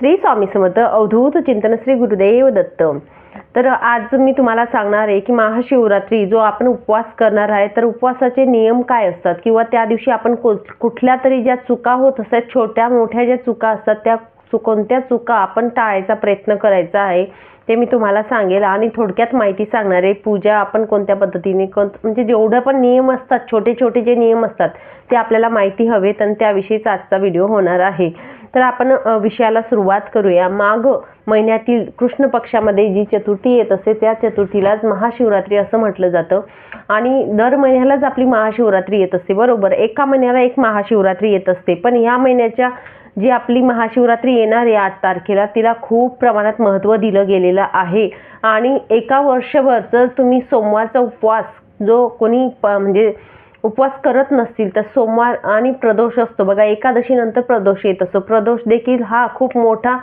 श्री स्वामी समर्थ अवधूत चिंतन श्री गुरुदेव दत्त. तर आज मी तुम्हाला सांगणार आहे की महाशिवरात्री जो आपण उपवास करणार आहे तर उपवासाचे नियम काय असतात? किंवा त्या दिवशी आपण को कुठल्या तरी ज्या चुका होत असतात छोट्या मोठ्या ज्या चुका असतात त्या चु- कोणत्या चुका आपण टाळायचा प्रयत्न करायचा आहे ते मी तुम्हाला सांगेल. आणि थोडक्यात माहिती सांगणार आहे पूजा आपण कोणत्या पद्धतीने कोण म्हणजे जेवढं पण नियम असतात छोटे छोटे जे नियम असतात ते आपल्याला माहिती हवेत आणि त्याविषयीच आजचा व्हिडिओ होणार आहे. तर आपण विषयाला सुरुवात करूया. माघ महिन्यातील कृष्ण पक्षामध्ये जी चतुर्थी येत असते त्या चतुर्थीलाच महाशिवरात्री असं म्हटलं जातं. आणि दर महिन्यालाच आपली महाशिवरात्री येत असते बरोबर? एका महिन्याला एक महाशिवरात्री येत असते. पण ह्या महिन्याच्या जी आपली महाशिवरात्री येणार आहे आठ तारखेला तिला खूप प्रमाणात महत्त्व दिलं गेलेलं आहे. आणि एका वर्षभर जर तुम्ही सोमवारचा उपवास जो कोणी प म्हणजे उपवास करत नसतील तर सोमवार आणि प्रदोष असतो. बघा एकादशीनंतर प्रदोष येत असतो. प्रदोष देखील हा खूप मोठा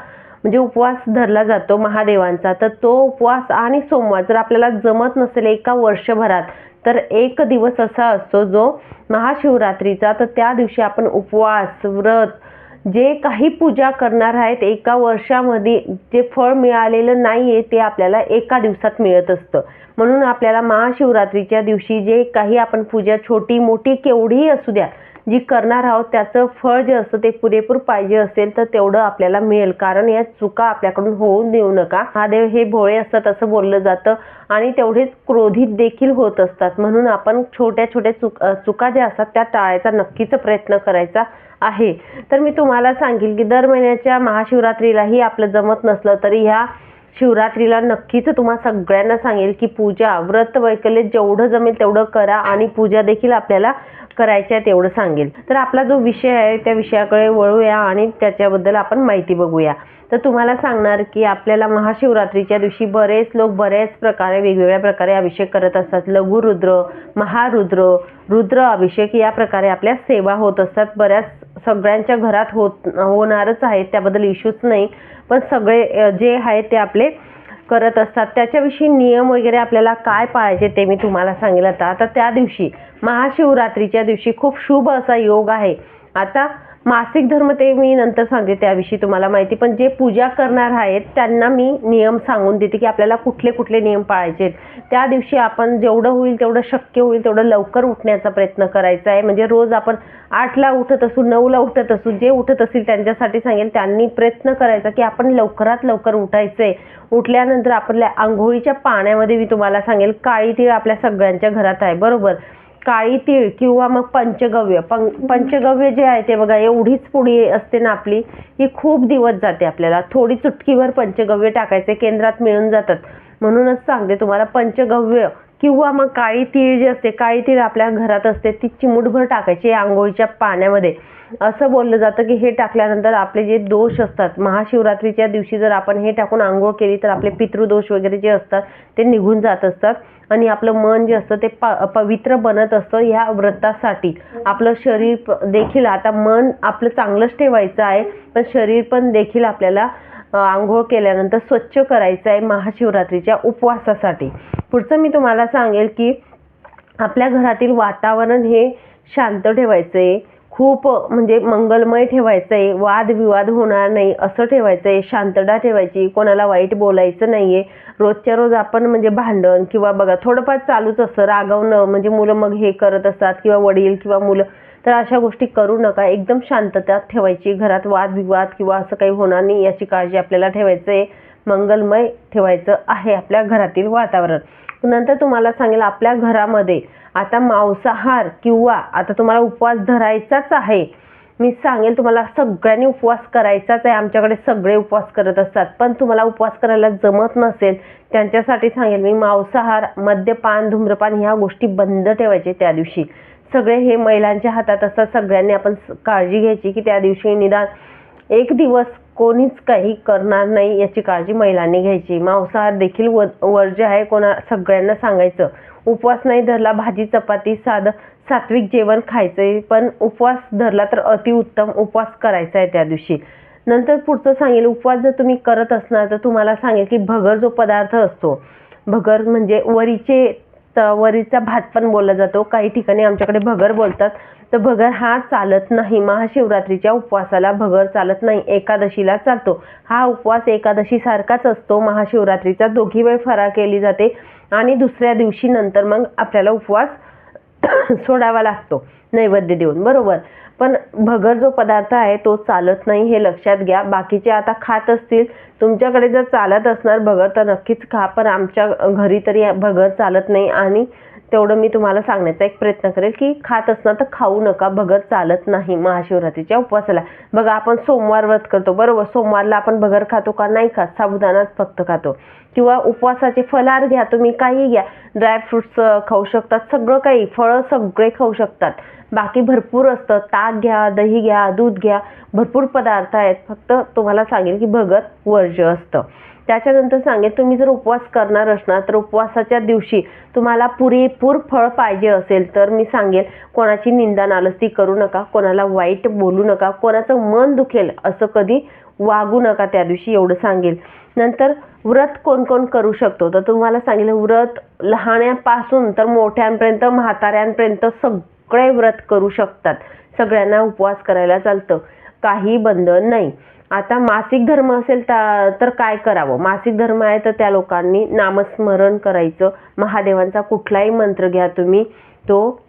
म्हणजे उपवास धरला जातो महादेवांचा. तर तो उपवास आणि सोमवार जर आपल्याला जमत नसेल एका वर्षभरात तर एक दिवस असा असतो जो महाशिवरात्रीचा. तर त्या दिवशी आपण उपवास व्रत जे काही पूजा करणार आहेत एका वर्षामध्ये जे फळ मिळालेलं नाही आहे ते आपल्याला एका दिवसात मिळत असतं. म्हणून आपल्याला महाशिवरात्रीच्या दिवशी जे काही आपण पूजा छोटी मोठी केवढीही असू द्या जी करणार आहोत त्याचं फळ जे असतं ते पुरेपूर पाहिजे असेल तर तेवढं आपल्याला मिळेल. कारण या चुका आपल्याकडून होऊन देऊ नका. महादेव हे भोळे असतात असं बोललं जातं आणि तेवढेच क्रोधित देखील होत असतात. म्हणून आपण छोट्या छोट्या चुक चुका ज्या असतात त्या टाळायचा नक्कीच प्रयत्न करायचा आहे. तर मी तुम्हाला सांगेल की दर महिन्याच्या महाशिवरात्रीलाही आपलं जमत नसलं तरी ह्या शिवरात्रीला नक्कीच तुम्हाला सगळ्यांना सांगेल की पूजा व्रत वैकल्य जेवढं जमेल तेवढं करा आणि पूजा देखील आपल्याला करायची आहे तेवढं सांगेल. तर आपला जो विषय आहे त्या विषयाकडे वळूया आणि त्याच्याबद्दल आपण माहिती बघूया. तर तुम्हाला सांगणार की आपल्याला महाशिवरात्रीच्या दिवशी बरेच लोक बऱ्याच प्रकारे वेगवेगळ्या प्रकारे अभिषेक करत असतात. लघुरुद्र महारुद्र रुद्र अभिषेक या प्रकारे आपल्या सेवा होत असतात. बऱ्याच सगळ्यांच्या घरात होत होणारच आहे त्याबद्दल इश्यूच नाही. पण सगळे जे आहे ते आपले करत असतात. त्याच्याविषयी नियम वगैरे आपल्याला काय पाळायचे ते मी तुम्हाला सांगेल आता. आता त्या दिवशी महाशिवरात्रीच्या दिवशी खूप शुभ असा योग आहे. आता मासिक धर्म ते मी नंतर सांगते त्याविषयी तुम्हाला माहिती. पण जे पूजा करणार आहेत त्यांना मी नियम सांगून देते की आपल्याला कुठले कुठले नियम पाळायचे आहेत. त्या दिवशी आपण जेवढं होईल तेवढं शक्य होईल तेवढं लवकर उठण्याचा प्रयत्न करायचा आहे. म्हणजे रोज आपण आठला उठत असू नऊला उठत असू जे उठत असतील त्यांच्यासाठी सांगेल त्यांनी प्रयत्न करायचा की आपण लवकरात लवकर उठायचं आहे उठल्यानंतर आपल्या आंघोळीच्या पाण्यामध्ये मी तुम्हाला सांगेल काळी तीळ आपल्या सगळ्यांच्या घरात आहे बरोबर? काळी तीळ किंवा मग पंचगव्य. पं पंचगव्य जे आहे ते बघा एवढीच पुडी असते ना आपली ही खूप दिवस जाते आपल्याला. थोडी चुटकीवर पंचगव्य टाकायचे केंद्रात मिळून जातात. म्हणूनच सांगते तुम्हाला पंचगव्य किंवा मग काळी तीळ जी असते काळी तीळ आपल्या घरात असते ती चिमूटभर टाकायची आंघोळीच्या पाण्यामध्ये. असं बोललं जातं की हे टाकल्यानंतर आपले जे दोष असतात महाशिवरात्रीच्या दिवशी जर आपण हे टाकून आंघोळ केली तर आपले पितृदोष वगैरे जे असतात ते निघून जात असतात. आणि आपलं मन जे असतं ते प पवित्र बनत असतं ह्या व्रतासाठी. आपलं शरीर देखील आता मन आपलं चांगलंच ठेवायचं आहे पण शरीर पण देखील आपल्याला आंघोळ केल्यानंतर स्वच्छ करायचं आहे महाशिवरात्रीच्या उपवासासाठी. पुढचं मी तुम्हाला सांगेल की आपल्या घरातील वातावरण हे शांत ठेवायचं आहे. खूप म्हणजे मंगलमय ठेवायचं आहे. वादविवाद होणार नाही. असं ठेवायचं आहे. शांतता ठेवायची. कोणाला वाईट बोलायचं नाही आहे रोजच्या रोज आपण म्हणजे भांडण किंवा बघा थोडंफार चालूच असतं. रागवणं म्हणजे मुलं मग हे करत असतात किंवा वडील किंवा मुलं तर अशा गोष्टी करू नका. एकदम शांतता ठेवायची. घरात वादविवाद किंवा असं काही होणार नाही याची काळजी आपल्याला ठेवायचं आहे. मंगलमय ठेवायचं आहे आपल्या घरातील वातावरण. नंतर तुम्हाला सांगेल आपल्या घरामध्ये आता मांसाहार किंवा आता तुम्हाला उपवास धरायचाच आहे. मी सांगेल तुम्हाला सगळ्यांनी उपवास करायचाच आहे. आमच्याकडे सगळे उपवास करत असतात. पण तुम्हाला उपवास करायला जमत नसेल त्यांच्यासाठी सांगेल मी मांसाहार मद्यपान धूम्रपान ह्या गोष्टी बंद ठेवायचे त्या दिवशी. सगळे हे महिलांच्या हातात असतात. सगळ्यांनी आपण स- काळजी घ्यायची की त्या दिवशी निदान एक दिवस कोणीच काही करणार नाही याची काळजी महिलांनी घ्यायची. मांसाहार देखील व वर्ज्य आहे कोणा सगळ्यांना सांगायचं. उपवास नाही धरला भाजी चपाती साधं सात्विक जेवण खायचंय पण उपवास धरला तर अतिउत्तम उपवास करायचा आहे त्या दिवशी. नंतर पुढचं सांगेल उपवास जर तुम्ही करत असणार तर तुम्हाला सांगेल की भगर जो पदार्थ असतो भगर म्हणजे वरीचे वरीचा भात पण बोलला जातो. काही ठिकाणी आमच्याकडे भगर बोलतात. तर भगर हा चालत नाही. महाशिवरात्रीच्या उपवासाला भगर चालत नाही. एकादशीला चालतो. हा उपवास एकादशी सारखाच असतो. महाशिवरात्रीचा दोघी वेळ फराळ केली जाते आणि दुसऱ्या दिवशी नंतर मग आपल्याला उपवास सोडावा लागतो. नैवेद्य देऊन. बरोबर? पण भगर जो पदार्थ आहे तो चालत नाही हे लक्षात घ्या. बाकीचे आता खात असतील तुमच्याकडे जर चालत असणार भगर तर नक्कीच खा. पण आमच्या घरी तरी भगर चालत नाही आणि तेवढं मी तुम्हाला सांगण्याचा एक प्रयत्न करेल की खात असणार तर खाऊ नका भगर चालत नाही महाशिवरात्रीच्या उपवासाला. बघा आपण सोमवार व्रत करतो बरोबर? सोमवारला आपण भगर खातो का? नाही खात. साबुदाणाच फक्त खातो. किंवा उपवासाचे फलार घ्या तुम्ही काही घ्या. ड्रायफ्रुट्स खाऊ शकतात सगळं काही फळं सगळे खाऊ शकतात. बाकी भरपूर असतं. ताक घ्या दही घ्या दूध घ्या. भरपूर पदार्थ आहेत. फक्त तुम्हाला सांगेल की भगर वर्ज्य असतं. त्याच्यानंतर सांगेल तुम्ही जर उपवास करणार असणार तर उपवासाच्या दिवशी तुम्हाला पुरेपूर फळ पाहिजे असेल तर मी सांगेल कोणाची निंदा नालस्ती करू नका कोणाला वाईट बोलू नका कोणाचं मन दुखेल असं कधी वागू नका त्या दिवशी एवढं सांगेल नंतर व्रत कोण कोण करू शकतो? तर तुम्हाला सांगितलं व्रत लहाण्यापासून तर मोठ्यांपर्यंत म्हाताऱ्यांपर्यंत सगळे व्रत करू शकतात. सगळ्यांना उपवास करायला चालतं. काही बंधन नाही. आता मासिक धर्म असेल तर काय करावं? मासिक धर्म आहे तर त्या लोकांनी नामस्मरण करायचं. महादेवांचा कुठलाही मंत्र घ्या तुम्ही. तो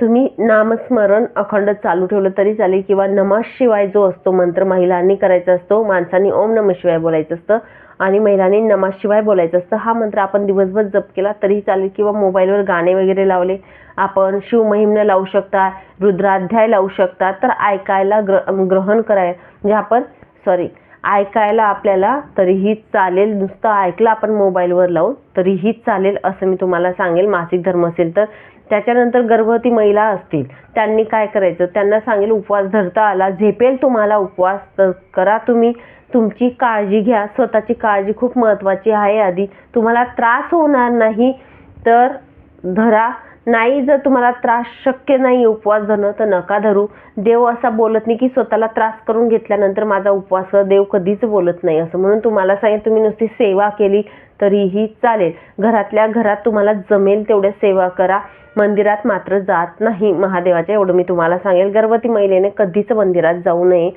तुम्ही नामस्मरण अखंड चालू ठेवलं तरी चालेल किंवा नमः शिवाय जो असतो मंत्र महिलांनी करायचा असतो माणसांनी ओम नमः शिवाय बोलायचं असतं आणि महिलांनी नमः शिवाय बोलायचं असतं हा मंत्र आपण दिवसभर जप केला तरी चालेल किंवा मोबाईलवर गाणे वगैरे लावले. आपण शिवमहिमनं लावू शकता रुद्राध्याय लावू शकता तर ऐकायला ग्र ग्रहण करायला. म्हणजे आपण सॉरी ऐकायला आपल्याला तरीही चालेल. नुसतं ऐकलं आपण मोबाईलवर लावून तरीही चालेल असं मी तुम्हाला सांगेल. मासिक धर्म असेल तर. त्याच्यानंतर गर्भवती महिला असतील त्यांनी काय करायचं? त्यांना सांगेल उपवास धरता आला. झेपेल तुम्हाला उपवास तर करा तुम्ही. तुमची काळजी घ्या. स्वतःची काळजी खूप महत्त्वाची आहे आधी. तुम्हाला त्रास होणार नाही. तर धरा. नाही जर तुम्हाला त्रास शक्य नाही उपवास धरणं तर नका धरू. देव असा बोलत नाही की स्वतःला त्रास करून घेतल्यानंतर माझा उपवास देव कधीच बोलत नाही असं म्हणून तुम्हाला सांगेल तुम्ही नुसती सेवा केली तरीही चालेल. घरातल्या घरात तुम्हाला जमेल तेवढ्या सेवा करा. मंदिरात मात्र जात नाही. महादेवाच्या एवढं मी तुम्हाला सांगेल. गर्भवती महिलेने कधीच मंदिरात जाऊ नये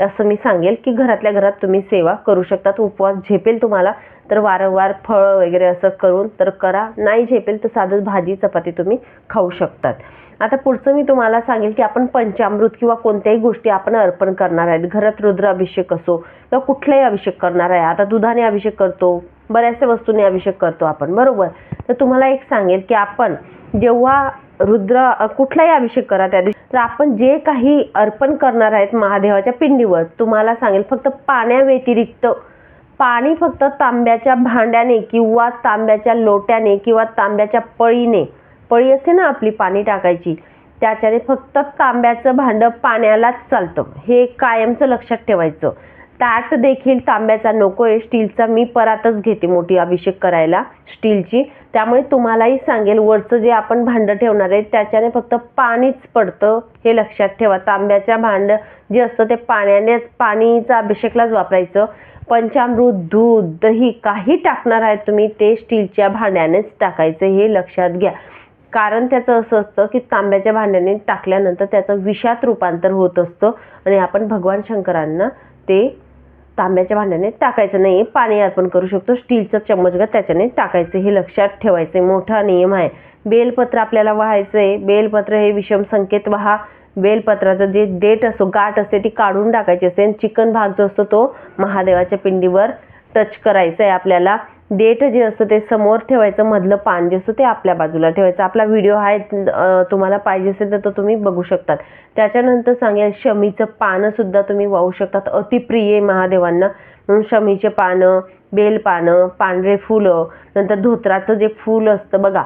असं मी सांगेल की घरातल्या घरात तुम्ही सेवा करू शकतात. उपवास झेपेल तुम्हाला. तर वारंवार फळ वगैरे असं करून तर करा. नाही झेपेल तर साधं भाजी चपाती तुम्ही खाऊ शकतात. आता पुढचं मी तुम्हाला सांगेल की आपण पंचामृत किंवा कोणत्याही गोष्टी आपण अर्पण करणार आहेत. घरात रुद्र अभिषेक असो किंवा कुठलाही अभिषेक करणार आहे. आता दुधाने अभिषेक करतो बऱ्याचशा वस्तूंनी अभिषेक करतो आपण. बरोबर? तर तुम्हाला एक सांगेल की आपण जेव्हा रुद्र कुठलाही अभिषेक करा त्या दिवशी तर आपण जे काही अर्पण करणार आहेत महादेवाच्या पिंडीवर तुम्हाला सांगेल फक्त पाण्याव्यतिरिक्त पाणी फक्त तांब्याच्या भांड्याने किंवा तांब्याच्या लोट्याने किंवा तांब्याच्या पळीने पळी असते ना आपली पाणी टाकायची त्याच्याने फक्त तांब्याचं भांडं पाण्यालाच चालतं. हे कायमचं लक्षात ठेवायचं. ताट देखील तांब्याचा नको आहे स्टीलचा मी परातच घेते मोठी अभिषेक करायला स्टीलची. त्यामुळे तुम्हालाही सांगेल वरचं जे आपण भांडं ठेवणार आहे त्याच्याने फक्त पाणीच पडतं हे लक्षात ठेवा. तांब्याच्या भांडं जे असतं ते पाण्यानेच पाणीचा अभिषेकलाच वापरायचं. पंचामृत दूध दही काही टाकणार आहे तुम्ही ते स्टीलच्या भांड्यानेच टाकायचं हे लक्षात घ्या. कारण त्याचं असं असतं की तांब्याच्या भांड्याने टाकल्यानंतर त्याचं विषात रूपांतर होत असतं आणि आपण भगवान शंकरांना ते तांब्याच्या भांड्याने टाकायचं नाही पाणी अर्पण करू शकतो स्टीलचं चम्मच घ्या त्याच्याने टाकायचं हे लक्षात ठेवायचं मोठा नियम आहे. बेलपत्र आपल्याला व्हायचं आहे बेलपत्र हे विषम संकेत व्हा. बेलपत्राचं जे देठ असतो गाठ असते ती काढून टाकायची असते. आणि चिकन भाग जो असतो तो महादेवाच्या पिंडीवर टच करायचं आहे आपल्याला. देठ जे असतं ते समोर ठेवायचं मधलं पान जे असतं ते आपल्या बाजूला ठेवायचं. आपला व्हिडिओ आहे तुम्हाला पाहिजे असेल तर तो तुम्ही बघू शकतात. त्याच्यानंतर सांगेल शमीचं पानंसुद्धा तुम्ही वाहू शकतात. अतिप्रिय महादेवांना. म्हणून शमीचे पानं बेलपानं पांढरे फुलं नंतर धोत्राचं जे फूल असतं बघा.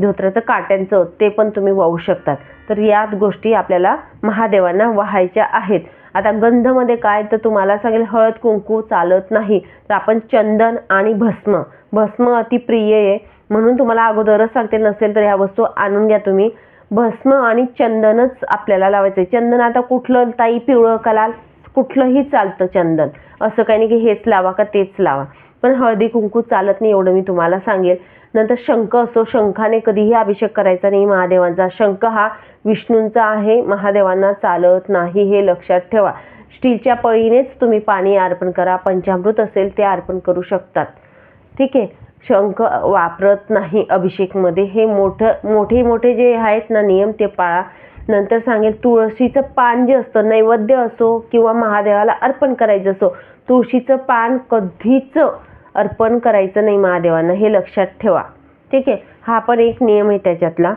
धोत्राचं काट्यांचं ते पण तुम्ही वाहू शकतात. तर याच गोष्टी आपल्याला महादेवांना वाहायच्या आहेत. आता गंधमध्ये काय तर तुम्हाला सांगेल हळद कुंकू चालत नाही. तर आपण चंदन आणि भस्म. भस्म अतिप्रिय आहे. म्हणून तुम्हाला अगोदरच सांगते नसेल तर ह्या वस्तू आणून घ्या तुम्ही. भस्म आणि चंदनच आपल्याला लावायचं आहे चंदन आता कुठलं ताई पिवळं कलाल? कुठलंही चालतं चंदन. असं काही नाही की हेच लावा का तेच लावा. पण हळदी कुंकू चालत नाही एवढं मी तुम्हाला सांगेल. नंतर शंख असतो शंखाने कधीही अभिषेक करायचा नाही महादेवांचा. शंख हा विष्णूंचा आहे महादेवांना चालत नाही हे लक्षात ठेवा. स्टीलच्या पळीनेच तुम्ही पाणी अर्पण करा पंचामृत असेल ते अर्पण करू शकतात. ठीक आहे? शंख वापरत नाही अभिषेकमध्ये. हे मोठं मोठे मोठे जे आहेत ना नियम ते पाळा. नंतर सांगेल तुळशीचं पान जे असतं नैवेद्य असो किंवा महादेवाला अर्पण करायचं असो तुळशीचं पान कधीच अर्पण करायचं नाही महादेवांना हे लक्षात ठेवा. ठीक आहे? हा पण एक नियम आहे त्याच्यातला.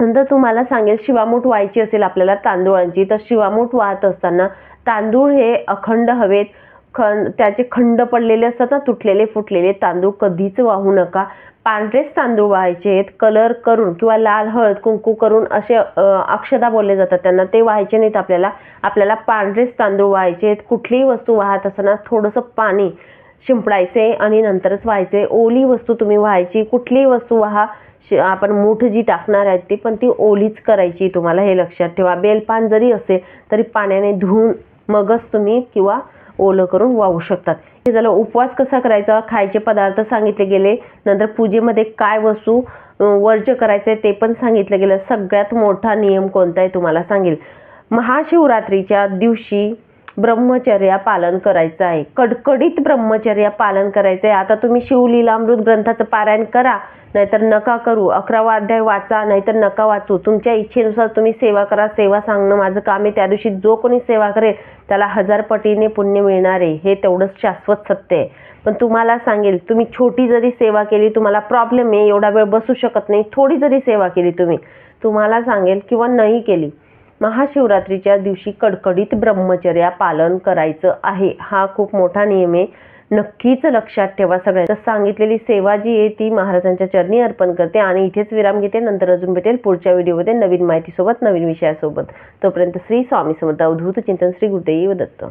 नंतर तुम्हाला सांगेल शिवामूठ व्हायची असेल आपल्याला तांदूळांची तर शिवामूठ वाहत असताना तांदूळ हे अखंड हवेत खंड त्याचे खंड पडलेले असतात ना तुटलेले फुटलेले तांदूळ कधीच वाहू नका. पांढरेच तांदूळ व्हायचे आहेत कलर करून किंवा लाल हळद कुंकू करून असे अक्षदा बोलले जातात त्यांना ते व्हायचे नाहीत आपल्याला. आपल्याला पांढरेच तांदूळ व्हायचे आहेत कुठलीही वस्तू वाहत असताना थोडंसं पाणी शिंपडायचे आणि नंतरच व्हायचे. ओली वस्तू तुम्ही व्हायची कुठलीही वस्तू वाहा आपण मूठ जी टाकणार आहेत ती पण ती ओलीच करायची तुम्हाला हे लक्षात ठेवा. बेलपान जरी असेल तरी पाण्याने धुवून मगच तुम्ही किंवा ओलं करून वाहू शकतात. हे झालं उपवास कसा करायचा? खायचे पदार्थ सांगितले गेले नंतर पूजेमध्ये काय वस्तू वर्ज करायचे ते पण सांगितलं गेलं. सगळ्यात मोठा नियम कोणता आहे तुम्हाला सांगेल. महाशिवरात्रीच्या दिवशी ब्रह्मचर्या पालन करायचं आहे. कडकडीत ब्रह्मचर्या पालन करायचं आहे. आता तुम्ही शिवलीलामृत ग्रंथाचं पारायण करा नाहीतर नका करू. अकरावा अध्याय वाचा नाहीतर नका वाचू. तुमच्या इच्छेनुसार तुम्ही सेवा करा. सेवा सांगणं माझं काम आहे. त्या दिवशी जो कोणी सेवा करेल त्याला हजार पटीने पुण्य मिळणार आहे. हे तेवढंच शाश्वत सत्य आहे. पण तुम्हाला सांगेल तुम्ही छोटी जरी सेवा केली तुम्हाला प्रॉब्लेम आहे. एवढा वेळ बसू शकत नाही. थोडी जरी सेवा केली तुम्ही तुम्हाला सांगेल किंवा नाही केली महाशिवरात्रीच्या दिवशी कडकडीत ब्रह्मचर्या पालन करायचं आहे. हा खूप मोठा नियम आहे. नक्कीच लक्षात ठेवा सगळ्यांना सांगितलेली सेवा जी आहे ती महाराजांच्या चरणी अर्पण करते आणि इथेच विराम घेते. नंतर अजून भेटेल पुढच्या व्हिडिओमध्ये नवीन माहितीसोबत नवीन विषयासोबत. तोपर्यंत श्री स्वामी समर्थ अवधूत चिंतन श्री गुरुदेव दत्त.